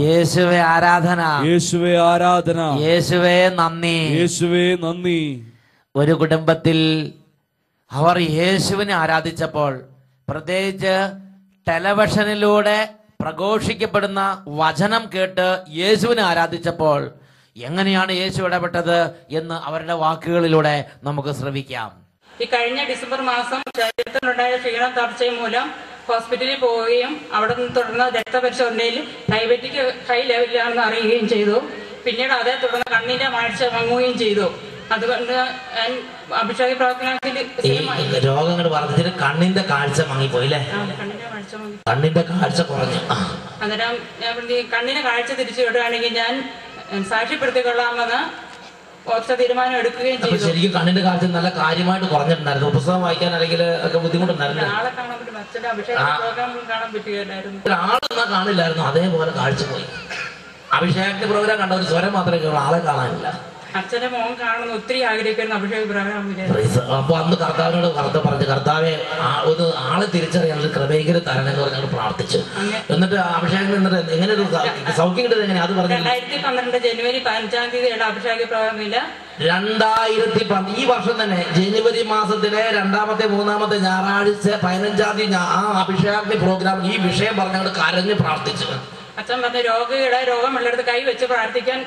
യേശുവെ ആരാധന. യേശുവേ ആരാധന. യേശുവേ നന്ദി. യേശുവേ നന്ദി. ഒരു കുടുംബത്തിൽ അവർ യേശുവിനെ ആരാധിച്ചപ്പോൾ പ്രത്യേകിച്ച് ടെലിവിഷനിലൂടെ പ്രഘോഷിക്കപ്പെടുന്ന വചനം കേട്ട് യേശുവിനെ ആരാധിച്ചപ്പോൾ എങ്ങനെയാണ് യേശു ഇടപെട്ടത് എന്ന് അവരുടെ വാക്കുകളിലൂടെ നമുക്ക് ശ്രവിക്കാം. ഈ കഴിഞ്ഞ ഡിസംബർ മാസം ശരീരത്തിലുണ്ടായ ക്ഷീണം തളർച്ചയും മൂലം ഹോസ്പിറ്റലിൽ പോവുകയും അവിടെ നിന്ന് തുടർന്ന് രക്തപരിശോധനയിൽ ഡയബറ്റിക് ഹൈ ലെവലിലാണെന്ന് അറിയുകയും ചെയ്തു. പിന്നീട് അതേ തുടർന്ന് കണ്ണിന്റെ മാഴ്ച വാങ്ങുകയും ചെയ്തു. അതുകൊണ്ട് അഭിഷേക പ്രവർത്തനത്തിൽ രോഗങ്ങൾ വർദ്ധിച്ചിട്ട് കണ്ണിന്റെ കാഴ്ച മങ്ങിപ്പോയി അല്ലേ കണ്ണിന്റെ കാഴ്ച കുറഞ്ഞു. അന്നേരം കണ്ണിന്റെ കാഴ്ച തിരിച്ചു വിടുകയാണെങ്കിൽ ഞാൻ സാക്ഷ്യപ്പെടുത്തിക്കൊള്ളാമെന്ന് തീരുമാനം എടുക്കുകയും ചെയ്തു. ശരിക്കും കണ്ണിന്റെ കാഴ്ച നല്ല കാര്യമായിട്ട് കുറഞ്ഞിട്ടുണ്ടായിരുന്നു. പുസ്തകം വായിക്കാൻ അല്ലെങ്കിൽ ഒക്കെ ബുദ്ധിമുട്ടുണ്ടായിരുന്നു. ആളെ കാണാൻ പറ്റും. അച്ഛന്റെ അഭിഷേക പ്രോഗ്രാം കാണാൻ പറ്റുകയില്ലായിരുന്നു ഒരാളെന്നാ കാണില്ലായിരുന്നു. അതേപോലെ കാഴ്ച പോയി. അഭിഷേകത്തിന്റെ പ്രോഗ്രാം കണ്ട ഒരു സ്വരം മാത്രമേ ആളെ കാണാനില്ല. മോൻ കാണുന്ന ഒത്തിരി ആഗ്രഹിക്കുന്ന അഭിഷേക അപ്പൊ അന്ന് കർത്താവിനോട് കറുത്ത പറഞ്ഞു. കർത്താവെ ഒരു ആളെ തിരിച്ചറിയാൻ ഒരു ക്രമീകര തരണം എന്ന് പറഞ്ഞു പ്രാർത്ഥിച്ചു. എന്നിട്ട് അഭിഷേകം എന്നിട്ട് എങ്ങനെ ഒരു സൗഖ്യം കിട്ടുന്നത് എങ്ങനെ അത് പറഞ്ഞു രണ്ടായിരത്തി പന്ത്രണ്ട് ജനുവരി പതിനഞ്ചാം തീയതിയുടെ അഭിഷേക പ്രോഗ്രാമിൽ രണ്ടായിരത്തി ഈ വർഷം തന്നെ ജനുവരി മാസത്തിലെ രണ്ടാമത്തെ മൂന്നാമത്തെ ഞായറാഴ്ച പതിനഞ്ചാം തീയതി ആ അഭിഷേക പ്രോഗ്രാം ഈ വിഷയം പറഞ്ഞുകൊണ്ട് കരഞ്ഞ് പ്രാർത്ഥിച്ചു. അച്ഛൻ പറഞ്ഞ രോഗിയുടെ രോഗമുള്ളിടത്ത് കൈ വെച്ച് പ്രാർത്ഥിക്കാൻ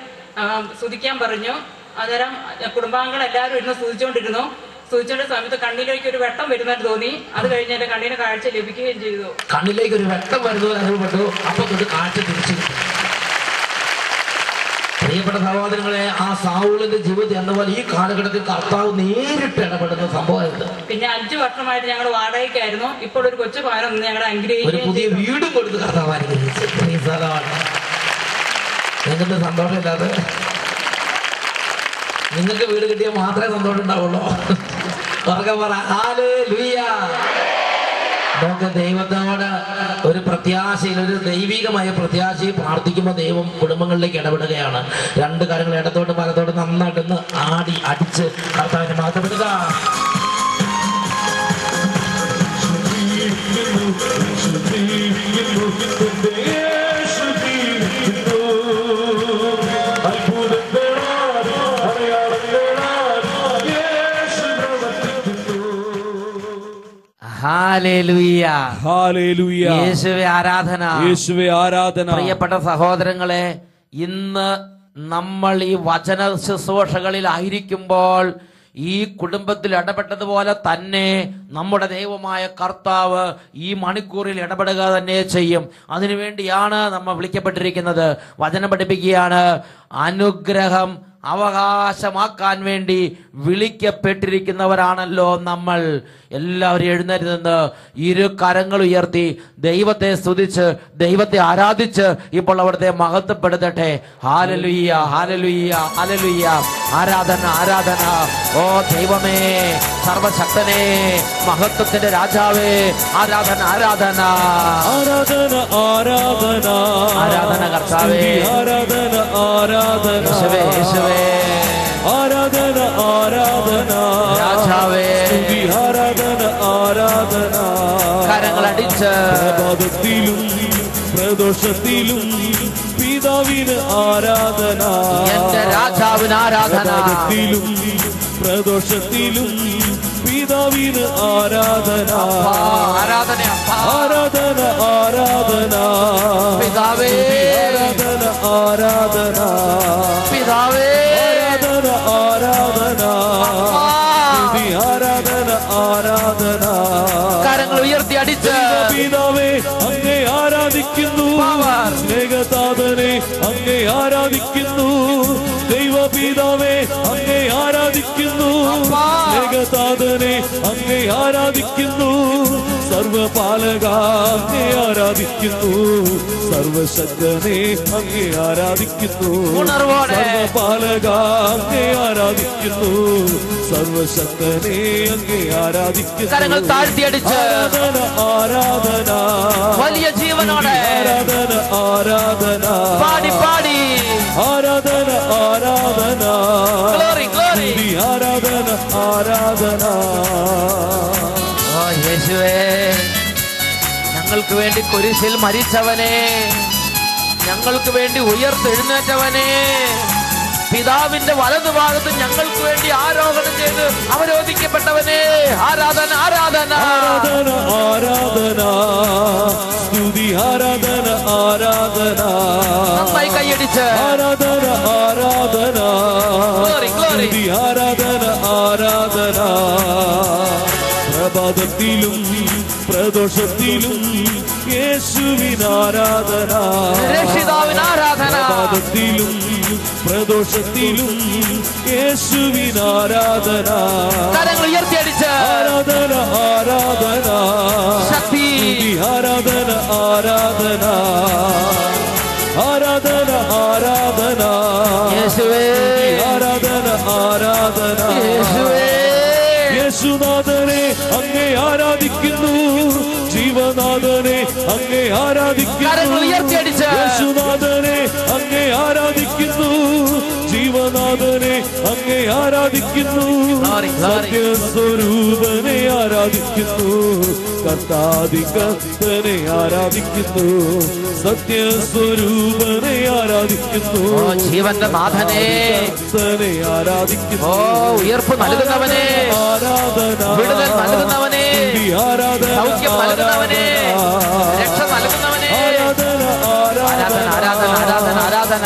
സ്തുതിക്കാൻ പറഞ്ഞു. അന്നേരം കുടുംബാംഗങ്ങൾ എല്ലാവരും ഇരുന്ന് സ്തുതിച്ചുകൊണ്ടിരുന്നു സ്തുതിച്ചോണ്ട സമയത്ത് കണ്ണിലേക്ക് ഒരു വെട്ടം വരുന്നതായിട്ട് തോന്നി. അത് കഴിഞ്ഞ് എന്റെ കണ്ണിന് കാഴ്ച ലഭിക്കുകയും ചെയ്തു. കണ്ണിലേക്ക് ഒരു വെട്ടം വരുന്നത് അനുഭവപ്പെട്ടു അപ്പൊ തൊട്ട് കാഴ്ച തിരിച്ചു പ്രിയപ്പെട്ട സഹോദരങ്ങളെ ആ സാവൂളിന്റെ ജീവിതത്തിൽ എന്ന പോലെ ഈ കാലഘട്ടത്തിൽ കർത്താവ് നേരിട്ട് ഇടപെടുന്ന സംഭവമായിരുന്നു പിന്നെ അഞ്ചു വർഷമായിട്ട് ഞങ്ങൾ വാടകയ്ക്കായിരുന്നു. ഇപ്പോൾ ഒരു കൊച്ചു ഭവനം ഞങ്ങളുടെ ഒരു പുതിയ വീടും കൊടുത്ത് കർത്താവ് അനുഗ്രഹിച്ചു. നിങ്ങൾക്ക് സന്തോഷമില്ലാതെ നിങ്ങൾക്ക് വീട് കിട്ടിയാൽ മാത്രമേ സന്തോഷം ഉണ്ടാവുള്ളൂ ഉറക്കെ പറ നമുക്ക് ദൈവത്തോട് ഒരു പ്രത്യാശയിൽ ഒരു ദൈവികമായ പ്രത്യാശയിൽ പ്രാർത്ഥിക്കുമ്പോൾ ദൈവം കുടുംബങ്ങളിലേക്ക് ഇടപെടുകയാണ്. രണ്ട് കാര്യങ്ങൾ ഇടത്തോട്ട് വലത്തോട്ട് നന്നായിട്ടൊന്ന് ആടി അടിച്ച് കർത്താവിനെ മാറ്റപ്പെടുക. ഹാലേലുയ്യ ഹാലേലൂയ യേശുവെ ആരാധന. യേശുവേ ആരാധന. പ്രിയപ്പെട്ട സഹോദരങ്ങളെ ഇന്ന് നമ്മൾ ഈ വചന ശുശ്രൂഷകളിൽ ആയിരിക്കുമ്പോൾ ഈ കുടുംബത്തിൽ ഇടപെട്ടതുപോലെ തന്നെ നമ്മുടെ ദൈവമായ കർത്താവ് ഈ മണിക്കൂറിൽ ഇടപെടുക തന്നെ ചെയ്യും. അതിനുവേണ്ടിയാണ് നമ്മൾ വിളിക്കപ്പെട്ടിരിക്കുന്നത്. വചനം പഠിപ്പിക്കുകയാണ്. അനുഗ്രഹം അവകാശമാക്കാൻ വേണ്ടി വിളിക്കപ്പെട്ടിരിക്കുന്നവരാണല്ലോ നമ്മൾ. എല്ലാവരും എഴുന്നേറ്റ് നിന്ന് ഇരു കരങ്ങൾ ഉയർത്തി ദൈവത്തെ സ്തുതിച്ച് ദൈവത്തെ ആരാധിച്ച് ഇപ്പോൾ അവിടുത്തെ മഹത്വപ്പെടുത്തട്ടെ. ഹാലലുയ്യ ഹാലലുയ്യ ഹാലലുയ്യ ആരാധന ആരാധന. ഓ ദൈവമേ സർവശക്തനെ മഹത്വത്തിന്റെ രാജാവേ ആരാധന ആരാധന. ആരാധന ആരാധന. ആരാധന കർത്താവേ. ആരാധന ആരാധന. യേശുവേ യേശുവേ. ആരാധന ആരാധന. രാജാവേ. ആരാധന ആരാധന. കരങ്ങൾ അടിച്ച് പ്രഭാതത്തിലും പ്രദോഷത്തിലും പിതാവിന് ആരാധന. എന്റെ രാജാവിന് ആരാധന. പ്രദോഷത്തിലും പിതാവിന് ആരാധന. ആരാധന. ആരാധന ആരാധന. പിതാവേ. ആരാധന ആരാധന. പിതാവേ. സ്നേഹതാതനെ അങ്ങേ ആരാധിക്കുന്നു. സർവപാലക അങ്ങേ ആരാധിക്കുന്നു. സർവശക്തനെ അങ്ങേ ആരാധിക്കുന്നു. സർവപാലക അങ്ങേ ആരാധിക്കുന്നു. സർവശക്തനെ അങ്ങേ ആരാധിക്കുന്നു. കരങ്ങൾ താഴ്ത്തി അടിച്ച് ആരാധന. വലിയ ജീവനോടെ. ആരാധന ആരാധന. പാടി പാടി. ആരാധന ആരാധന. ആരാധന ആരാധന. യേശുവേ ഞങ്ങൾക്ക് വേണ്ടി കുരിശിൽ മരിച്ചവനെ ഞങ്ങൾക്ക് വേണ്ടി ഉയർത്തെഴുന്നേറ്റവനെ. പിതാവിന്റെ വലതുഭാഗത്ത് ഞങ്ങൾക്ക് വേണ്ടി ആരോഹണം ചെയ്ത് അവരോധിക്കപ്പെട്ടവനെ. ആരാധന ആരാധന. ആരാധന ആരാധന. സ്തുതി ആരാധന ആരാധന. നന്നായി കൈയടിച്ച്. ആരാധന ആരാധന. സ്തുതി ആരാധന ആരാധന. പ്രഭാതത്തിലും പ്രദോഷത്തിലും യേശുവിനാരാധന പ്രഭാതത്തിലും പ്രദോഷത്തിലും യേശുവിനാരാധന ആരാധന. ആരാധന ശക്തി. ആരാധന ആരാധന. ആരാധന ആരാധന. ആരാധന ആരാധന. Glory. ആരാധിക്കുന്നു. കർത്താതി കർത്തനെ ആരാധിക്കുന്നു. സത്യസ്വരൂപനെ ആരാധിക്കുന്നു. ജീവന്റെ നാഥനെ കർത്തനെ ആരാധിക്കുന്നു. ഓ ഉയർപ്പ് നൽകുന്നവനെ. ആരാധന. വിടുതൽ നൽകുന്നവനെ. ആരാധന. സൗഖ്യം നൽകുന്നവനെ. രക്ഷ നൽകുന്നവനെ. ആരാധന ആരാധന. ആരാധന ആരാധന ആരാധന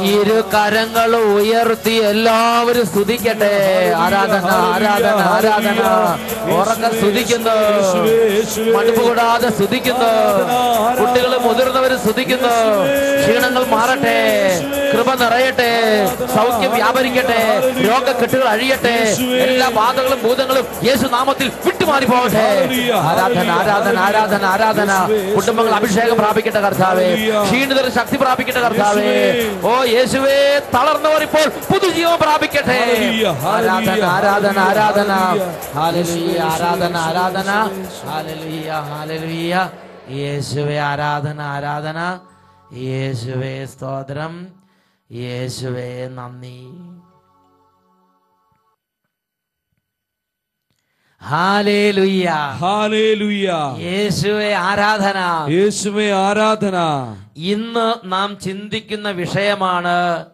ഇരു കരങ്ങൾ ഉയർത്തി എല്ലാവരും സ്തുതിക്കട്ടെ. ആരാധന ആരാധന ആരാധന. ഉറക്കം സ്തുതിക്കുന്നു. മടുപ്പ് കൂടാതെ സ്തുതിക്കുന്നു. കുട്ടികൾ മുതിർന്നവർ സ്തുതിക്കുന്നു. ക്ഷീണങ്ങൾ മാറട്ടെ. കൃപ നിറയട്ടെ. സൗഖ്യം വ്യാപരിക്കട്ടെ. രോഗക്കെട്ടുകൾ അഴിയട്ടെ. എല്ലാ ബാധകളും ഭൂതങ്ങളും യേശു നാമത്തിൽ വിട്ടുമാറി പോകട്ടെ. ആരാധന ആരാധന ആരാധന ആരാധന. കുടുംബങ്ങൾ അഭിഷേകം പ്രാപിക്കട്ടെ കർത്താവേ. ക്ഷീണിതർ ശക്തി പ്രാപിക്കട്ടെ കർത്താവേ. ഓ യേശുവേ തളർന്നവർ ഇപ്പോൾ പുതുജീവൻ പ്രാപിക്കട്ടെ. ആരാധന ആരാധന ആരാധന. ഹാലലുയ്യ ആരാധന ആരാധന. ഹാലലുയ്യ ഹാലലുയ്യ യേശുവേ ആരാധന ആരാധന. യേശുവേ സ്തോത്രം. യേശുവേ നന്ദി. യേശുവേ ആരാധന. യേശുവേ ആരാധന. ഇന്ന് നാം ചിന്തിക്കുന്ന വിഷയമാണ്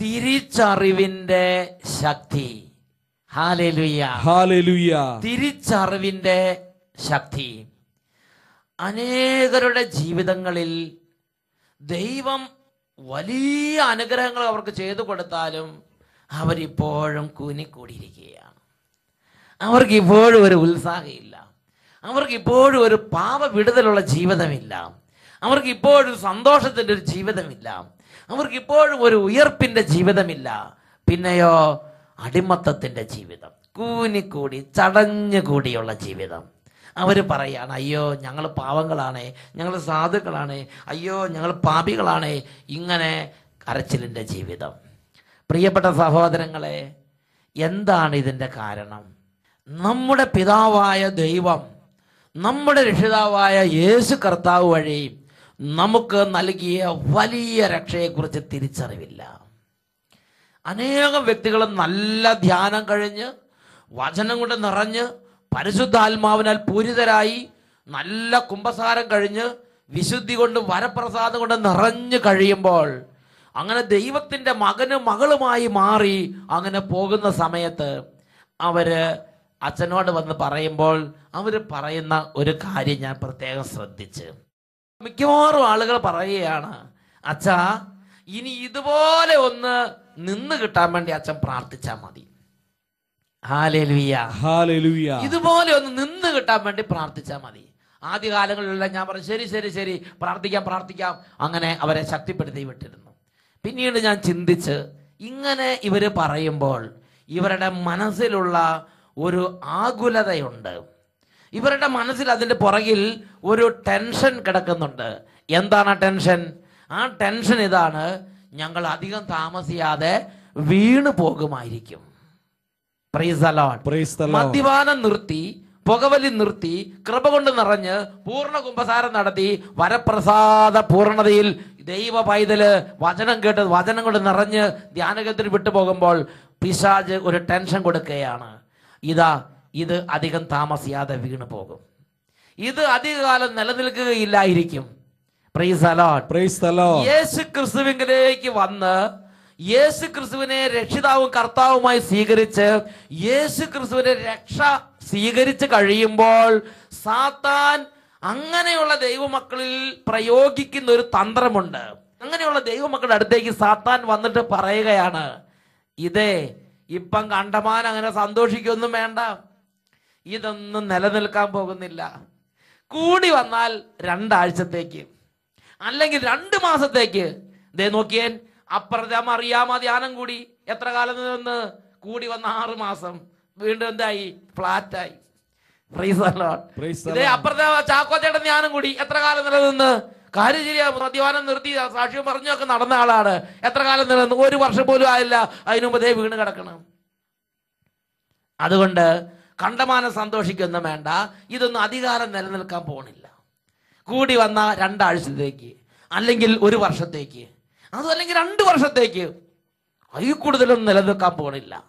തിരിച്ചറിവിന്റെ ശക്തി. തിരിച്ചറിവിന്റെ ശക്തി. അനേകരുടെ ജീവിതങ്ങളിൽ ദൈവം വലിയ അനുഗ്രഹങ്ങൾ അവർക്ക് ചെയ്തു കൊടുത്താലും അവരിപ്പോഴും കൂനിക്കൂടിയിരിക്കുകയാണ്. അവർക്ക് ഇപ്പോഴും ഒരു ഉത്സാഹമില്ല. അവർക്ക് ഇപ്പോഴും ഒരു പാപ വിടുതലുള്ള ജീവിതമില്ല. അവർക്ക് ഇപ്പോഴും സന്തോഷത്തിന്റെ ഒരു ജീവിതമില്ല. അവർക്ക് ഇപ്പോഴും ഒരു ഉയർപ്പിന്റെ ജീവിതമില്ല. പിന്നെയോ അടിമത്തത്തിന്റെ ജീവിതം. കൂനിക്കൂടി ചടഞ്ഞു കൂടിയുള്ള ജീവിതം. അവർ പറയാണ് അയ്യോ ഞങ്ങൾ പാവങ്ങളാണ് ഞങ്ങൾ സാധുക്കളാണ് അയ്യോ ഞങ്ങൾ പാപികളാണ്. ഇങ്ങനെ കരച്ചിലിന്റെ ജീവിതം. പ്രിയപ്പെട്ട സഹോദരങ്ങളെ എന്താണ് ഇതിന്റെ കാരണം? നമ്മുടെ പിതാവായ ദൈവം നമ്മുടെ രക്ഷിതാവായ യേശു കർത്താവ് വഴി നമുക്ക് നൽകിയ വലിയ രക്ഷയെക്കുറിച്ച് തിരിച്ചറിവില്ല. അനേകം വ്യക്തികൾ നല്ല ധ്യാനം കഴിഞ്ഞ് വചനം കൊണ്ട് നിറഞ്ഞ് പരിശുദ്ധാത്മാവിനാൽ പൂരിതരായി നല്ല കുംഭസാരം കഴിഞ്ഞ് വിശുദ്ധി കൊണ്ട് വരപ്രസാദം കൊണ്ട് നിറഞ്ഞു കഴിയുമ്പോൾ അങ്ങനെ ദൈവത്തിന്റെ മകനും മകളുമായി മാറി അങ്ങനെ പോകുന്ന സമയത്ത് അവർ അച്ഛനോട് വന്ന് പറയുമ്പോൾ അവർ പറയുന്ന ഒരു കാര്യം ഞാൻ പ്രത്യേകം ശ്രദ്ധിച്ച്. മിക്കവാറും ആളുകൾ പറയുകയാണ് അച്ഛ ഇനി ഇതുപോലെ ഒന്ന് നിന്ന് കിട്ടാൻ വേണ്ടി അച്ഛൻ പ്രാർത്ഥിച്ചാൽ മതി. ഇതുപോലെ ഒന്ന് നിന്ന് കിട്ടാൻ വേണ്ടി പ്രാർത്ഥിച്ചാൽ മതി. ആദ്യകാലങ്ങളിലെല്ലാം ഞാൻ പറഞ്ഞു ശരി ശരി ശരി പ്രാർത്ഥിക്കാം പ്രാർത്ഥിക്കാം. അങ്ങനെ അവരെ ശക്തിപ്പെടുത്തി വിട്ടിരുന്നു. പിന്നീട് ഞാൻ ചിന്തിച്ച് ഇങ്ങനെ ഇവർ പറയുമ്പോൾ ഇവരുടെ മനസ്സിലുള്ള ഒരു ആകുലതയുണ്ട്. ഇവരുടെ മനസ്സിൽ അതിന്റെ പുറകിൽ ഒരു ടെൻഷൻ കിടക്കുന്നുണ്ട്. എന്താണ് ആ ടെൻഷൻ? ആ ടെൻഷൻ ഇതാണ് ഞങ്ങൾ അധികം താമസിയാതെ വീണു പോകുമായിരിക്കും. മദ്യപാനം നിർത്തി പുകവലി നിർത്തി കൃപ കൊണ്ട് നിറഞ്ഞ് പൂർണ കുംഭസാരം നടത്തി വരപ്രസാദ പൂർണതയിൽ ദൈവ പൈതൽ വചനം കേട്ട് വചനം കൊണ്ട് നിറഞ്ഞ് ധ്യാനകത്തിൽ വിട്ടുപോകുമ്പോൾ പിശാജ് ഒരു ടെൻഷൻ കൊടുക്കുകയാണ്. ഇതാ ഇത് അധികം താമസിയാതെ വീണു പോകും. ഇത് അധികകാലം നിലനിൽക്കുകയില്ലായിരിക്കും. യേശു ക്രിസ്തുവിലേക്ക് വന്ന് യേശു ക്രിസ്തുവിനെ രക്ഷിതാവും കർത്താവുമായി സ്വീകരിച്ച് യേശു ക്രിസ്തുവിനെ രക്ഷ സ്വീകരിച്ച് കഴിയുമ്പോൾ സാത്താൻ അങ്ങനെയുള്ള ദൈവമക്കളിൽ പ്രയോഗിക്കുന്ന ഒരു തന്ത്രമുണ്ട്. അങ്ങനെയുള്ള ദൈവമക്കളുടെ അടുത്തേക്ക് സാത്താൻ വന്നിട്ട് പറയുകയാണ് ഇതേ ഇപ്പം കണ്ടമാൻ അങ്ങനെ സന്തോഷിക്കൊന്നും വേണ്ട. ഇതൊന്നും നിലനിൽക്കാൻ പോകുന്നില്ല. കൂടി വന്നാൽ രണ്ടാഴ്ചത്തേക്ക് അല്ലെങ്കിൽ രണ്ട് മാസത്തേക്ക്. ദേ നോക്കിയേൻ അപ്പുറത്തെ അറിയാമ ധ്യാനം കൂടി? എത്ര കാലം നിന്ന്? കൂടി വന്ന ആറ് മാസം. വീണ്ടും എന്തായി? ഫ്ലാറ്റായി. അപ്പുറത്തെ ചാക്കോച്ചേട്ടൻ ധ്യാനം കൂടി. എത്ര കാലം നിലനിന്ന്? കാര്യം ശരിയാ മദ്യപാനം നിർത്തി സാക്ഷ്യം പറഞ്ഞൊക്കെ നടന്ന ആളാണ്. എത്ര കാലം നിലനിന്ന്? ഒരു വർഷം പോലും ആയില്ല. അതിനു മുമ്പ് വീണ് കിടക്കണം. അതുകൊണ്ട് കണ്ടമാനം സന്തോഷിക്കൊന്നും വേണ്ട. ഇതൊന്നും അധികാരം നിലനിൽക്കാൻ പോണില്ല. കൂടി വന്ന രണ്ടാഴ്ചത്തേക്ക് അല്ലെങ്കിൽ ഒരു വർഷത്തേക്ക് അതും അല്ലെങ്കിൽ രണ്ട് വർഷത്തേക്ക്. അതിൽ കൂടുതലൊന്നും നിലനിൽക്കാൻ പോണില്ല.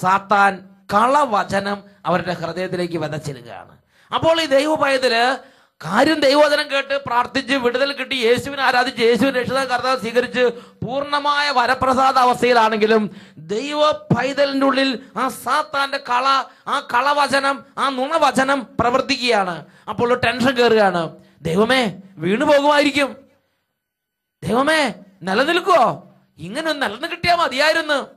സാത്താൻ കളവചനം അവരുടെ ഹൃദയത്തിലേക്ക് വിതച്ചിടുകയാണ്. അപ്പോൾ ഈ ദൈവഭയത്തിൽ കാര്യം ദൈവവചനം കേട്ട് പ്രാർത്ഥിച്ച് വിടുതൽ കിട്ടി യേശുവിനെ ആരാധിച്ച് യേശുവിന് രക്ഷിത കർത്താവ് സ്വീകരിച്ച് പൂർണമായ വരപ്രസാദ അവസ്ഥയിലാണെങ്കിലും ദൈവ പൈതലിന്റെ ഉള്ളിൽ ആ സാത്താന്റെ കള ആ കളവചനം ആ നുണവചനം പ്രവർത്തിക്കുകയാണ്. അപ്പോൾ ടെൻഷൻ കയറുകയാണ് ദൈവമേ വീണു പോകുമായിരിക്കും. ദൈവമേ നിലനിൽക്കുവോ? ഇങ്ങനെ ഒന്ന് നിലനിന്ന് കിട്ടിയാൽ മതിയായിരുന്നു.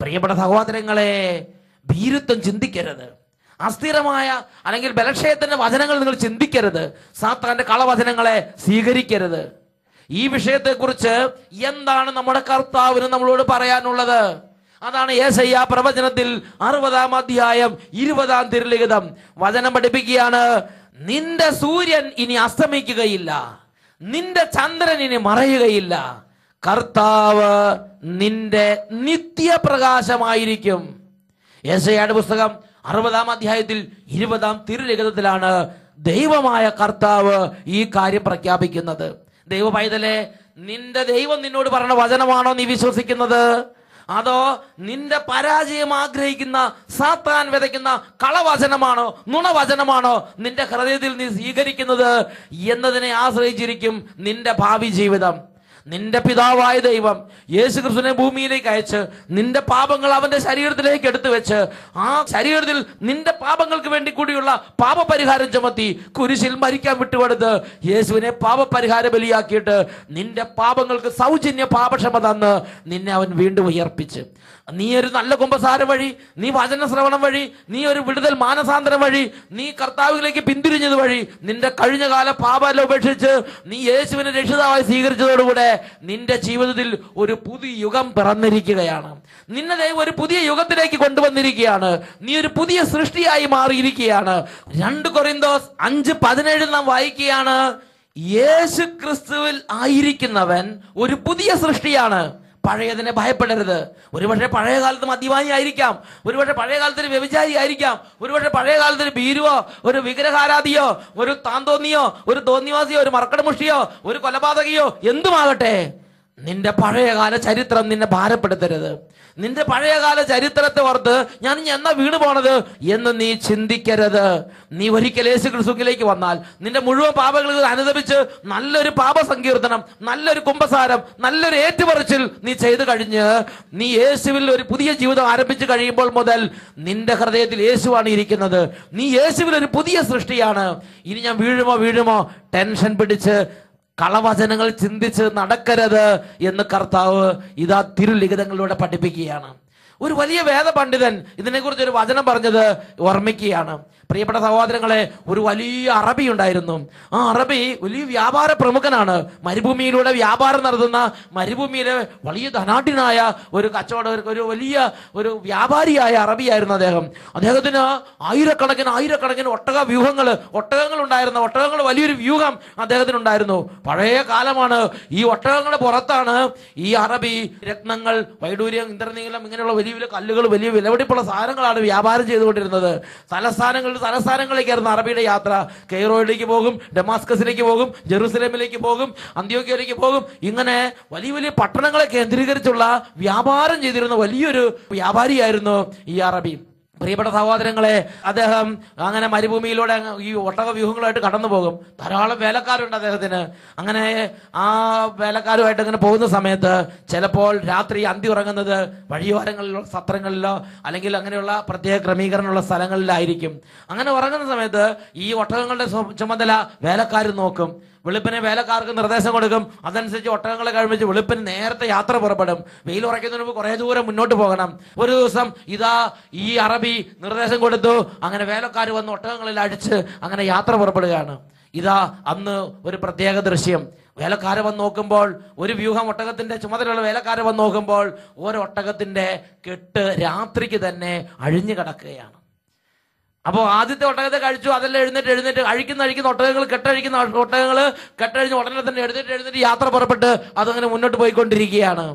പ്രിയപ്പെട്ട സഹോദരങ്ങളെ ഭീരുത്വം ചിന്തിക്കരുത്. അസ്ഥിരമായ അല്ലെങ്കിൽ ബലക്ഷയത്തിന്റെ വചനങ്ങൾ നിങ്ങൾ ചിന്തിക്കരുത്. സാത്താന്റെ കളവചനങ്ങളെ സ്വീകരിക്കരുത്. ഈ വിഷയത്തെക്കുറിച്ച് എന്താണ് നമ്മുടെ കർത്താവിന് നമ്മളോട് പറയാനുള്ളത്? അതാണ് ഏസയ്യ പ്രവചനത്തിൽ അറുപതാം അധ്യായം ഇരുപതാം തിരുലിഖിതം. വചനം പഠിപ്പിക്കുകയാണ് നിന്റെ സൂര്യൻ ഇനി അസ്തമിക്കുകയില്ല. നിന്റെ ചന്ദ്രൻ ഇനി മറയുകയില്ല. കർത്താവ് നിന്റെ നിത്യപ്രകാശമായിരിക്കും. യേശയുടെ പുസ്തകം അറുപതാം അധ്യായത്തിൽ ഇരുപതാം തിരുലിഖിതത്തിലാണ് ദൈവമായ കർത്താവ് ഈ കാര്യം പ്രഖ്യാപിക്കുന്നത്. ദൈവ പൈതലെ നിന്റെ ദൈവം നിന്നോട് പറഞ്ഞ വചനമാണോ നീ വിശ്വസിക്കുന്നത്? അതോ നിന്റെ പരാജയം ആഗ്രഹിക്കുന്ന സാത്താൻ വിതയ്ക്കുന്ന കളവചനമാണോ നുണവചനമാണോ നിന്റെ ഹൃദയത്തിൽ നീ സ്വീകരിക്കുന്നത് എന്നതിനെ ആശ്രയിച്ചിരിക്കും നിന്റെ ഭാവി ജീവിതം. നിന്റെ പിതാവായ ദൈവം യേശു ക്രിസ്തുവിനെ ഭൂമിയിലേക്ക് അയച്ച് നിന്റെ പാപങ്ങൾ അവന്റെ ശരീരത്തിലേക്ക് എടുത്തു വെച്ച് ആ ശരീരത്തിൽ നിന്റെ പാപങ്ങൾക്ക് വേണ്ടി കൂടിയുള്ള പാപപരിഹാരം ചുമത്തി കുരിശിൽ മരിക്കാൻ വിട്ടുകൊടുത്ത് യേശുവിനെ പാപപരിഹാര ബലിയാക്കിയിട്ട് നിന്റെ പാപങ്ങൾക്ക് സൗജന്യ പാപക്ഷമ തന്ന് നിന്നെ അവൻ വീണ്ടും ഉയർപ്പിച്ച്. നീ ഒരു നല്ല കുമ്പസാര വഴി നീ വചന ശ്രവണം വഴി നീ ഒരു വിടുതൽ മാനസാന്തരം വഴി നീ കർത്താവിലേക്ക് പിന്തിരിഞ്ഞത് വഴി നിന്റെ കഴിഞ്ഞകാല പാപല്ല ഉപേക്ഷിച്ച് നീ യേശുവിനെ രക്ഷിതാവായി സ്വീകരിച്ചതോടുകൂടെ നിന്റെ ജീവിതത്തിൽ ഒരു പുതിയ യുഗം പിറന്നിരിക്കുകയാണ്. നിന്നെ ദൈവം ഒരു പുതിയ യുഗത്തിലേക്ക് കൊണ്ടുവന്നിരിക്കുകയാണ്. നീ ഒരു പുതിയ സൃഷ്ടിയായി മാറിയിരിക്കുകയാണ്. രണ്ട് കൊറിന്തോസ് അഞ്ച് പതിനേഴിൽ നാം വായിക്കുകയാണ് യേശു ക്രിസ്തുവിൽ ആയിരിക്കുന്നവൻ ഒരു പുതിയ സൃഷ്ടിയാണ്. പഴയതിനെ ഭയപ്പെടരുത്. ഒരുപക്ഷെ പഴയ കാലത്ത് മദ്യപാനി ആയിരിക്കാം. ഒരുപക്ഷെ പഴയ കാലത്ത് വ്യഭിചാരി ആയിരിക്കാം. ഒരുപക്ഷെ പഴയ കാലത്ത് ഒരു ഭീരുവോ ഒരു വിഗ്രഹാരാധിയോ ഒരു താന്തോന്നിയോ ഒരു തോന്നിവാസിയോ ഒരു മറക്കടമുഷിയോ ഒരു കൊലപാതകയോ എന്തുമാകട്ടെ? നിന്റെ പഴയകാല ചരിത്രം നിന്നെ ഭാരപ്പെടുത്തരുത്. നിന്റെ പഴയകാല ചരിത്രത്തെ ഓർത്ത് ഞാൻ ഇനി എന്നാ വീണ് പോണത് എന്ന് നീ ചിന്തിക്കരുത്. നീ ഒരിക്കൽ യേശു ക്രിസ്തുക്കിലേക്ക് വന്നാൽ നിന്റെ മുഴുവൻ പാപങ്ങൾ അനുദപിച്ച് നല്ലൊരു പാപ പാപസങ്കീർത്തനം നല്ലൊരു കുംഭസാരം നല്ലൊരു ഏറ്റുപറച്ചിൽ നീ ചെയ്തു കഴിഞ്ഞ് നീ യേശുവിൽ ഒരു പുതിയ ജീവിതം ആരംഭിച്ചു കഴിയുമ്പോൾ മുതൽ നിന്റെ ഹൃദയത്തിൽ യേശുവാണ് ഇരിക്കുന്നത്. നീ യേശുവിൽ ഒരു പുതിയ സൃഷ്ടിയാണ്. ഇനി ഞാൻ വീഴുമോ വീഴുമോ? ടെൻഷൻ പിടിച്ച് കളവചനങ്ങൾ ചിന്തിച്ച് നടക്കരുത് എന്ന് കർത്താവ് ഇതാ തിരുലിഖിതങ്ങളിലൂടെ പഠിപ്പിക്കുകയാണ്. ഒരു വലിയ വേദപണ്ഡിതൻ ഇതിനെക്കുറിച്ച് ഒരു വചനം പറഞ്ഞത് ഓർമ്മിക്കുകയാണ്. പ്രിയപ്പെട്ട സഹോദരങ്ങളെ ഒരു വലിയ അറബി ഉണ്ടായിരുന്നു. ആ അറബി വലിയ വ്യാപാര പ്രമുഖനാണ്. മരുഭൂമിയിലൂടെ വ്യാപാരം നടത്തുന്ന മരുഭൂമിയിലെ വലിയ ധനാഢ്യനായ ഒരു കച്ചവട ഒരു വലിയ ഒരു വ്യാപാരിയായ അറബിയായിരുന്നു അദ്ദേഹം. അദ്ദേഹത്തിന് ആയിരക്കണക്കിന് ആയിരക്കണക്കിന് ഒട്ടക വ്യൂഹങ്ങൾ ഒട്ടകങ്ങൾ ഉണ്ടായിരുന്നു ഒട്ടകങ്ങൾ വലിയൊരു വ്യൂഹം അദ്ദേഹത്തിന് ഉണ്ടായിരുന്നു പഴയ കാലമാണ്. ഈ ഒട്ടകങ്ങളുടെ പുറത്താണ് ഈ അറബി രത്നങ്ങൾ വൈഡൂര്യം ഇന്ദ്രനീലം ഇങ്ങനെയുള്ള വലിയ വലിയ കല്ലുകൾ വലിയ വിലപിടിപ്പുള്ള സാധനങ്ങളാണ് വ്യാപാരം ചെയ്തുകൊണ്ടിരുന്നത്. തലസ്ഥാനങ്ങളിൽ ഏഴ് തലസ്ഥാനങ്ങളിലേക്കായിരുന്നു അറബിയുടെ യാത്ര കെയ്റോയിലേക്ക് പോകും ഡെമാസ്കസിലേക്ക് പോകും ജെറുസലേമിലേക്ക് പോകും അന്ത്യോക്കിയയിലേക്ക് പോകും. ഇങ്ങനെ വലിയ വലിയ പട്ടണങ്ങളെ കേന്ദ്രീകരിച്ചുള്ള വ്യാപാരം ചെയ്തിരുന്ന വലിയൊരു വ്യാപാരിയായിരുന്നു ഈ അറബി. പ്രിയപ്പെട്ട സഹോദരങ്ങളെ അദ്ദേഹം അങ്ങനെ മരുഭൂമിയിലൂടെ ഈ ഒട്ടക വ്യൂഹങ്ങളായിട്ട് കടന്നു പോകും ധാരാളം വേലക്കാരുണ്ട് അദ്ദേഹത്തിന്. അങ്ങനെ ആ വേലക്കാരുമായിട്ട് അങ്ങനെ പോകുന്ന സമയത്ത് ചിലപ്പോൾ രാത്രി അന്തി ഉറങ്ങുന്നത് വഴിയോരങ്ങളിലോ സത്രങ്ങളിലോ അല്ലെങ്കിൽ അങ്ങനെയുള്ള പ്രത്യേക ക്രമീകരണമുള്ള സ്ഥലങ്ങളിലായിരിക്കും. അങ്ങനെ ഉറങ്ങുന്ന സമയത്ത് ഈ ഒട്ടകങ്ങളുടെ ചുമതല വേലക്കാർ നോക്കും. വെളുപ്പിനെ വേലക്കാർക്ക് നിർദ്ദേശം കൊടുക്കും. അതനുസരിച്ച് ഒട്ടകങ്ങളെ കഴിപ്പിച്ച് വെളുപ്പിന് നേരത്തെ യാത്ര പുറപ്പെടും. വെയിൽ ഉറയ്ക്കുന്നതിന് മുമ്പ് കുറേ ദൂരം മുന്നോട്ട് പോകണം. ഒരു ദിവസം ഇതാ ഈ അറബി നിർദ്ദേശം കൊടുത്തു. അങ്ങനെ വേലക്കാർ വന്ന് ഒട്ടകങ്ങളിൽ അടിച്ച് അങ്ങനെ യാത്ര പുറപ്പെടുകയാണ്. ഇതാ അന്ന് ഒരു പ്രത്യേക ദൃശ്യം. വേലക്കാരെ വന്ന് നോക്കുമ്പോൾ ഒരു വ്യൂഹം ഒട്ടകത്തിന്റെ ചുമതലയുള്ള വേലക്കാരെ വന്ന് നോക്കുമ്പോൾ ഓരോ കെട്ട് രാത്രിക്ക് തന്നെ അഴിഞ്ഞു കിടക്കുകയാണ്. അപ്പോൾ ആദ്യത്തെ ഒട്ടകത്തെ കഴിച്ചു അതെല്ലാം എഴുന്നേറ്റ് എഴുന്നേറ്റ് അഴിക്കുന്ന അഴിക്കുന്ന ഒട്ടകങ്ങൾ കെട്ടഴിക്കുന്ന ഒട്ടകങ്ങൾ കെട്ടഴിഞ്ഞ് ഉടനെ തന്നെ എഴുന്നേറ്റ് എഴുന്നേറ്റ് യാത്ര പുറപ്പെട്ട് അതങ്ങനെ മുന്നോട്ട് പോയിക്കൊണ്ടിരിക്കുകയാണ്.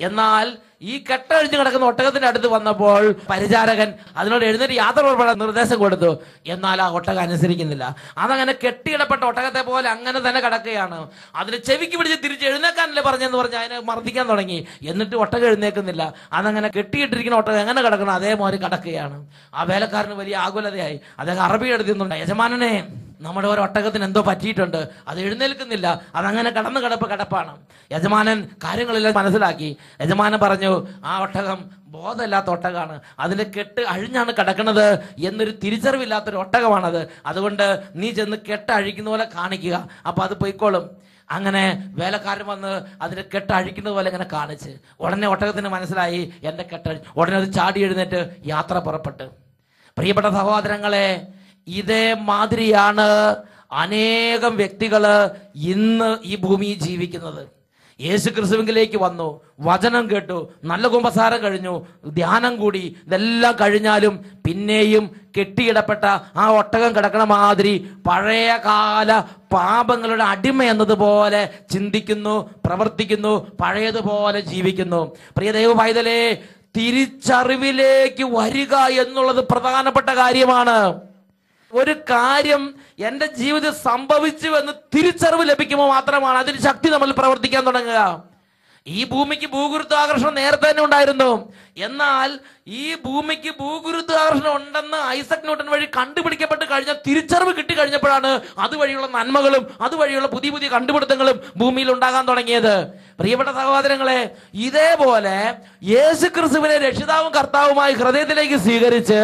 എന്നാൽ ഈ കെട്ടഴിഞ്ഞു കിടക്കുന്ന ഒട്ടകത്തിന്റെ അടുത്ത് വന്നപ്പോൾ പരിചാരകൻ അതിനോട് എഴുന്നേറ്റ് യാത്ര പുറപ്പെടാൻ നിർദ്ദേശം കൊടുത്തു. എന്നാൽ ആ ഒട്ടകം അനുസരിക്കുന്നില്ല. അതങ്ങനെ കെട്ടിയിടപ്പെട്ട ഒട്ടകത്തെ പോലെ അങ്ങനെ തന്നെ കിടക്കുകയാണ്. അതിന് ചെവിക്ക് പിടിച്ച് തിരിച്ച് എഴുന്നേക്കാനല്ലേ പറഞ്ഞെന്ന് പറഞ്ഞ് അതിനെ മർദ്ദിക്കാൻ തുടങ്ങി. എന്നിട്ട് ഒട്ടകം എഴുന്നേക്കുന്നില്ല അതങ്ങനെ കെട്ടിയിട്ടിരിക്കുന്ന ഒട്ടകം എങ്ങനെ കിടക്കണം? അതേമാതിരി കിടക്കുകയാണ്. ആ വേലക്കാരന് വലിയ ആകുലതയായി. അദ്ദേഹം അറബി എഴുതുന്നുണ്ട് യജമാനനെ നമ്മുടെ ഒരു ഒട്ടകത്തിന് എന്തോ പറ്റിയിട്ടുണ്ട്. അത് എഴുന്നേൽക്കുന്നില്ല. അതങ്ങനെ കടന്നു കിടപ്പ് കിടപ്പാണ്. യജമാനൻ കാര്യങ്ങളെല്ലാം മനസ്സിലാക്കി. യജമാനൻ പറഞ്ഞു ആ ഒട്ടകം ബോധമില്ലാത്ത ഒട്ടകമാണ് അതിൽ കെട്ട് അഴിഞ്ഞാണ് കിടക്കുന്നത് എന്നൊരു തിരിച്ചറിവില്ലാത്തൊരു ഒട്ടകമാണത്. അതുകൊണ്ട് നീ ചെന്ന് കെട്ട് അഴിക്കുന്ന പോലെ കാണിക്കുക. അപ്പം അത് പൊയ്ക്കോളും. അങ്ങനെ വേലക്കാരൻ വന്ന് അതിന് കെട്ട് അഴിക്കുന്നത് പോലെ ഇങ്ങനെ കാണിച്ച്. ഉടനെ ഒട്ടകത്തിന് മനസ്സിലായി എന്റെ കെട്ട് ഉടനെ അത് ചാടി എഴുന്നേറ്റ് യാത്ര പുറപ്പെട്ട്. പ്രിയപ്പെട്ട സഹോദരങ്ങളെ ഇതേ മാതിരിയാണ് അനേകം വ്യക്തികൾ ഇന്ന് ഈ ഭൂമിയിൽ ജീവിക്കുന്നത്. യേശു ക്രിസ്തുവിലേക്ക് വന്നു. വചനം കേട്ടു. നല്ല കുമ്പസാരം കഴിഞ്ഞു. ധ്യാനം കൂടി. ഇതെല്ലാം കഴിഞ്ഞാലും പിന്നെയും കെട്ടിയിടപ്പെട്ട ആ ഒട്ടകം കിടക്കണ മാതിരി പഴയ കാല പാപങ്ങളുടെ അടിമ എന്നതുപോലെ ചിന്തിക്കുന്നു പ്രവർത്തിക്കുന്നു പഴയതുപോലെ ജീവിക്കുന്നു. പ്രിയ ദൈവ പൈതലേ തിരിച്ചറിവിലേക്ക് വരിക എന്നുള്ളത് പ്രധാനപ്പെട്ട കാര്യമാണ്. ഒരു കാര്യം എന്റെ ജീവിതം സംഭവിച്ചു എന്ന് തിരിച്ചറിവ് ലഭിക്കുമ്പോൾ മാത്രമാണ് അതിന് ശക്തി നമ്മൾ പ്രവർത്തിക്കാൻ തുടങ്ങുക. ഈ ഭൂമിക്ക് ഭൂഗുരുത്വാകർഷണം നേരത്തെ തന്നെ ഉണ്ടായിരുന്നു. എന്നാൽ ഈ ഭൂമിക്ക് ഭൂഗുരുത്വാകർഷണം ഉണ്ടെന്ന് ഐസക് ന്യൂട്ടൺ വഴി കണ്ടുപിടിക്കപ്പെട്ട് കഴിഞ്ഞ തിരിച്ചറിവ് കിട്ടി കഴിഞ്ഞപ്പോഴാണ് അതുവഴിയുള്ള നന്മകളും അതുവഴിയുള്ള പുതിയ പുതിയ കണ്ടുപിടുത്തങ്ങളും ഭൂമിയിൽ ഉണ്ടാകാൻ തുടങ്ങിയത്. പ്രിയപ്പെട്ട സഹോദരങ്ങളെ ഇതേപോലെ യേശു ക്രിസ്തുവിനെ രക്ഷിതാവും കർത്താവുമായി ഹൃദയത്തിലേക്ക് സ്വീകരിച്ച്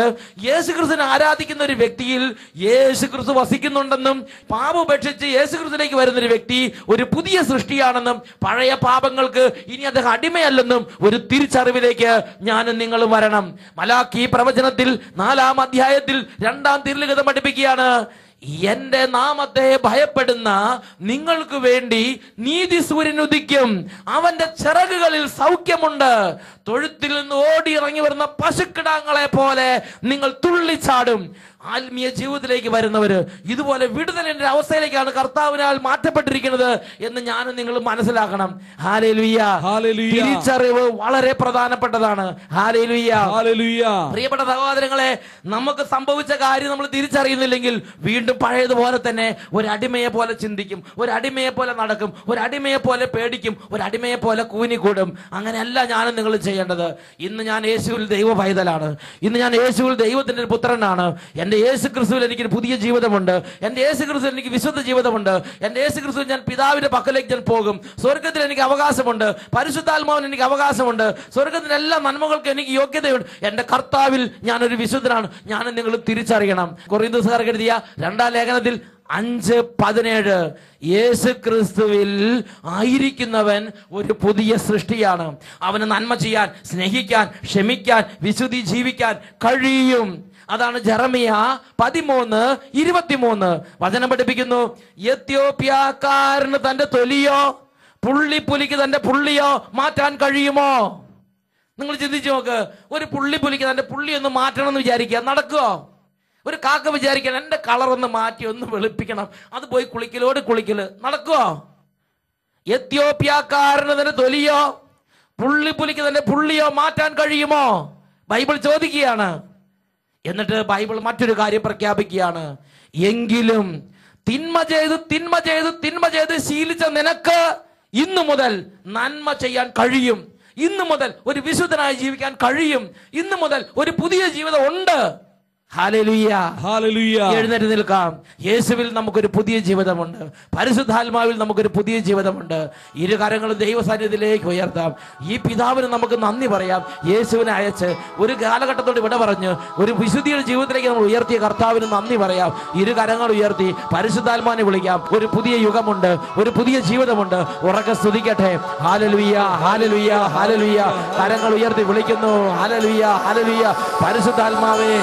യേശു ക്രിസ്തുവിനെ ആരാധിക്കുന്ന ഒരു വ്യക്തിയിൽ യേശു ക്രിസ്തു വസിക്കുന്നുണ്ടെന്നും പാപം ഉപേക്ഷിച്ച് യേശു ക്രിസ്തുവിലേക്ക് വരുന്ന ഒരു വ്യക്തി ഒരു പുതിയ സൃഷ്ടിയാണെന്നും പഴയ പാപങ്ങൾക്ക് ഇനി അദ്ദേഹം അടിമയല്ലെന്നും ഒരു തിരിച്ചറിവിലേക്ക് ഞാനും നിങ്ങളും വരണം. മലാക്കി പ്രവചനത്തിൽ നാലാം അധ്യായത്തിൽ രണ്ടാം തിരുലിഖിതം പഠിപ്പിക്കുകയാണ് എന്റെ നാമത്തെ ഭയപ്പെടുന്ന നിങ്ങൾക്ക് വേണ്ടി നീതി സൂര്യൻ ഉദിക്കും. അവന്റെ ചിറകുകളിൽ സൗഖ്യമുണ്ട്. തൊഴുത്തിൽ നിന്ന് ഓടി ഇറങ്ങി വരുന്ന പശുക്കിടാങ്ങളെ പോലെ നിങ്ങൾ തുള്ളിച്ചാടും. ആത്മീയ ജീവിതത്തിലേക്ക് വരുന്നവര് ഇതുപോലെ വിടുതലിന്റെ അവസ്ഥയിലേക്കാണ് കർത്താവിനാൽ മാറ്റപ്പെട്ടിരിക്കുന്നത് എന്ന് ഞാനും നിങ്ങൾ മനസ്സിലാക്കണം. തിരിച്ചറിവ് വളരെ പ്രധാനപ്പെട്ടതാണ്. പ്രിയപ്പെട്ട സഹോദരങ്ങളെ നമുക്ക് സംഭവിച്ച കാര്യം നമ്മൾ തിരിച്ചറിയുന്നില്ലെങ്കിൽ വീണ്ടും പഴയതുപോലെ തന്നെ ഒരു അടിമയെ പോലെ ചിന്തിക്കും ഒരു അടിമയെ പോലെ നടക്കും ഒരു അടിമയെ പോലെ പേടിക്കും ഒരു അടിമയെ പോലെ കൂനിക്കൂടും. അങ്ങനെയല്ല ഞാനും നിങ്ങൾ ചെയ്യേണ്ടത്. ഇന്ന് ഞാൻ യേശുവിൽ ദൈവ പൈതലാണ് ഇന്ന് ഞാൻ യേശുവിൽ ദൈവത്തിന്റെ പുത്രനാണ്. എന്റെ യേശു ക്രിസ്തുവിൽ എനിക്കൊരു പുതിയ ജീവിതമുണ്ട്. എന്റെ യേശു ക്രിസ്തുവിൽ എനിക്ക് വിശുദ്ധ ജീവിതമുണ്ട്. എന്റെ യേശു ക്രിസ്തു ഞാൻ പിതാവിന്റെ പക്കലേക്ക് ഞാൻ പോകും. സ്വർഗത്തിൽ എനിക്ക് അവകാശമുണ്ട്. പരിശുദ്ധാത്മാവിന് എനിക്ക് അവകാശമുണ്ട്. സ്വർഗത്തിന്റെ എല്ലാ നന്മകൾക്കും എനിക്ക് യോഗ്യതയുണ്ട്. എന്റെ കർത്താവിൽ ഞാനൊരു വിശുദ്ധനാണ്. ഞാൻ നിങ്ങൾ തിരിച്ചറിയണം. കുറേ ദിവസക്കാർ എഴുതിയ രണ്ടാം ലേഖനത്തിൽ അഞ്ച് പതിനേഴ്. യേശു ക്രിസ്തുവിൽ ആയിരിക്കുന്നവൻ ഒരു പുതിയ സൃഷ്ടിയാണ്. അവന് നന്മ ചെയ്യാൻ സ്നേഹിക്കാൻ ക്ഷമിക്കാൻ വിശുദ്ധി ജീവിക്കാൻ കഴിയും. അതാണ് ജറമിയ പതിമൂന്ന് ഇരുപത്തിമൂന്ന്. വചനം പഠിപ്പിക്കുന്നു. എത്യോപ്യക്കാരന് തന്റെ തൊലിയോ പുള്ളിപ്പുലിക്ക് തന്റെ പുള്ളിയോ മാറ്റാൻ കഴിയുമോ? നിങ്ങൾ ചിന്തിച്ചു നോക്ക്. ഒരു പുള്ളിപ്പുലിക്ക് തന്റെ പുള്ളി ഒന്ന് മാറ്റണം എന്ന് വിചാരിക്കുക. നടക്കുവോ? ഒരു കാക്ക വിചാരിക്കണം കളർ ഒന്ന് മാറ്റി ഒന്ന് വെളുപ്പിക്കണം. അത് പോയി കുളിക്കലോട് കുളിക്കൽ. നടക്കുവോ? എത്യോപ്യക്കാരന് തന്നെ തൊലിയോ പുള്ളിപ്പുലിക്ക് തന്റെ പുള്ളിയോ മാറ്റാൻ കഴിയുമോ? ബൈബിൾ ചോദിക്കുകയാണ്. എന്നിട്ട് ബൈബിൾ മറ്റൊരു കാര്യം പ്രഖ്യാപിക്കുകയാണ്. എങ്കിലും തിന്മ ചെയ്ത് തിന്മ ചെയ്ത് തിന്മ ചെയ്ത് ശീലിച്ച നിനക്ക് ഇന്നു മുതൽ നന്മ ചെയ്യാൻ കഴിയും. ഇന്നു മുതൽ ഒരു വിശുദ്ധനായി ജീവിക്കാൻ കഴിയും. ഇന്നു മുതൽ ഒരു പുതിയ ജീവിതം ഉണ്ട്. എഴുന്നേറ്റ് നിൽക്കാം. യേശുവിൽ നമുക്കൊരു പുതിയ ജീവിതമുണ്ട്. പരിശുദ്ധാത്മാവിൽ നമുക്കൊരു പുതിയ ജീവിതമുണ്ട്. ഇരു കരങ്ങളും ദൈവസാന്നിധ്യത്തിലേക്ക് ഉയർത്താം. ഈ പിതാവിന് നമുക്ക് നന്ദി പറയാം. യേശുവിനെ അയച്ച് ഒരു കാലഘട്ടത്തോട് വിട പറഞ്ഞ് ഒരു വിശുദ്ധിയുടെ ജീവിതത്തിലേക്ക് നമ്മൾ ഉയർത്തിയ കർത്താവിന് നന്ദി പറയാം. ഇരു കരങ്ങൾ ഉയർത്തി പരിശുദ്ധാത്മാവിനെ വിളിക്കാം. ഒരു പുതിയ യുഗമുണ്ട്. ഒരു പുതിയ ജീവിതമുണ്ട്. ഉറക്കെ സ്തുതിക്കട്ടെ. ഹാലലുയ്യ ഹാലലുയ്യ ഹാലലുയ്യ കരങ്ങൾ ഉയർത്തി വിളിക്കുന്നു. ഹാലലുയ്യ ഹാലലുയ്യ പരിശുദ്ധാത്മാവേ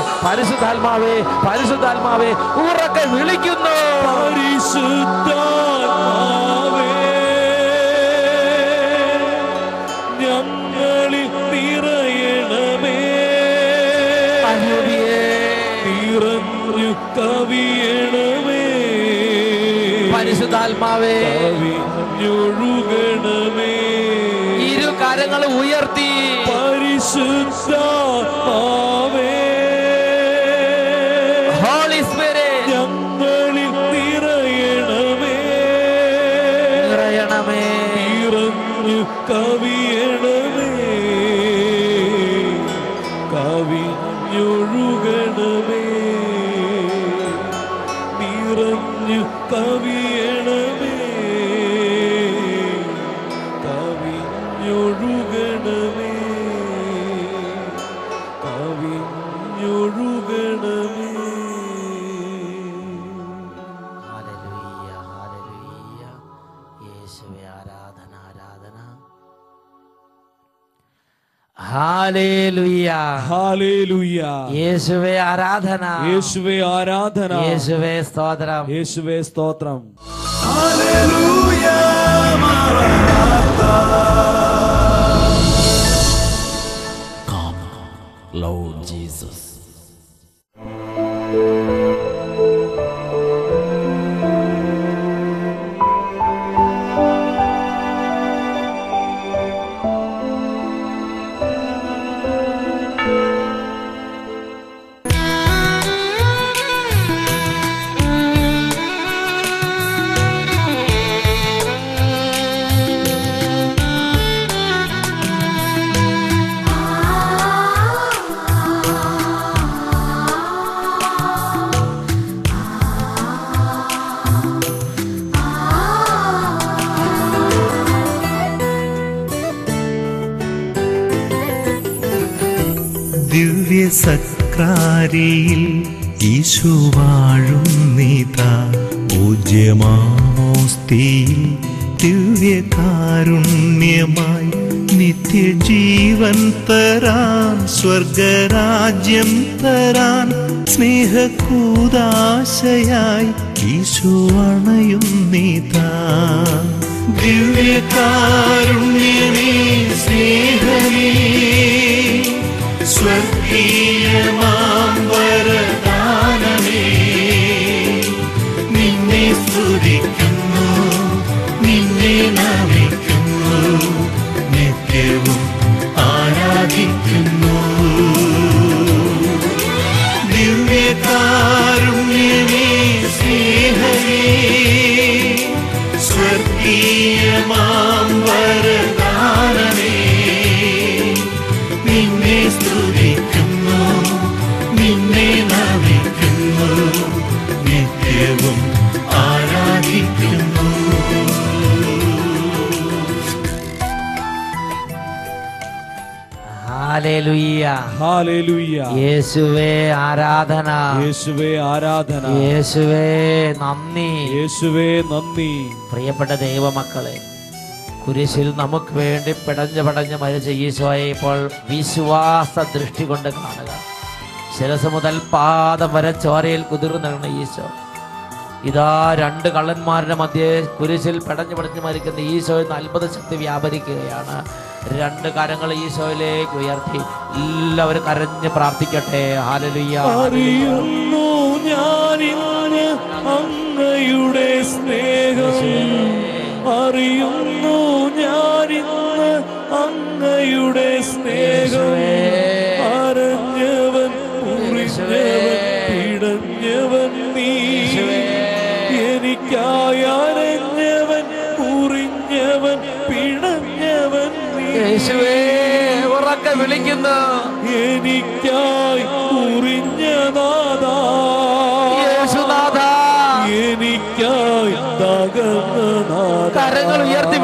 പരിശുദ്ധാത്മാവേ പരിശുദ്ധാത്മാവേ ഉറക്കെ വിളിക്കുന്നു. പരിശുദ്ധ കവിയണമേ. പരിശുദ്ധാത്മാവേ. കവിഞ്ഞൊഴുകണമേ. ഇരു കരങ്ങൾ ഉയർത്തി. പരിശുദ്ധാത്മാവേ യേശുവേ ആരാധന. യേശുവേ ആരാധന. യേശുവേ സ്തോത്രം. യേശുവേ സ്തോത്രം. Lord Jesus. ദിവ്യ സക്രാരിയിൽ ഈശോ വാഴുന്നിതാ പൂജ്യമാമോസ്തിയിൽ ദിവ്യകാരുണ്യമായി നിത്യജീവൻ തരാൻ സ്വർഗരാജ്യം തരാൻ സ്നേഹക്കൂതാശയായി ഈശോ അണയുന്നിതാ ദിവ്യകാരുണ്യമേ സ്നേഹമേ. സ്വർഗീയമാം വരദാനമേ നിന്നെ സ്തുതിക്കുന്നു യേശുവേ ആരാധന. യേശുവേ ആരാധന. യേശുവേ നന്ദി. യേശുവേ നന്ദി. പ്രിയപ്പെട്ട ദൈവമക്കളെ കുരിശിൽ നമുക്ക് വേണ്ടി പിടഞ്ഞു പടഞ്ഞ് മരിച്ച ഈശോയെ ഇപ്പോൾ വിശ്വാസ ദൃഷ്ടി കൊണ്ട് കാണുക. ശിരസ് മുതൽ പാദം വരെ ചോരയിൽ കുതിർന്നാണ് ഈശോ. ഇതാ രണ്ട് കള്ളന്മാരുടെ മധ്യേ കുരിശിൽ പടഞ്ഞു പടഞ്ഞു മരിക്കുന്ന ഈശോ എന്ന് അത്ഭുത ശക്തി വ്യാപരിക്കുകയാണ്. രണ്ട് കരങ്ങൾ ഈശോയിലേക്ക് ഉയർത്തി. എല്ലാവരും കരഞ്ഞ് പ്രാർത്ഥിക്കട്ടെ. ഹാലലുയ്യ അറിയുന്നു ഞാൻ അങ്ങയുടെ സ്നേഹം. അറിയുന്നു വിളിക്കുന്നു. എനിക്കായി ഉറിഞ്ഞ നാഥ. യേശുനാഥ. എനിക്കായി തകർന്ന കരങ്ങൾ ഉയർത്തി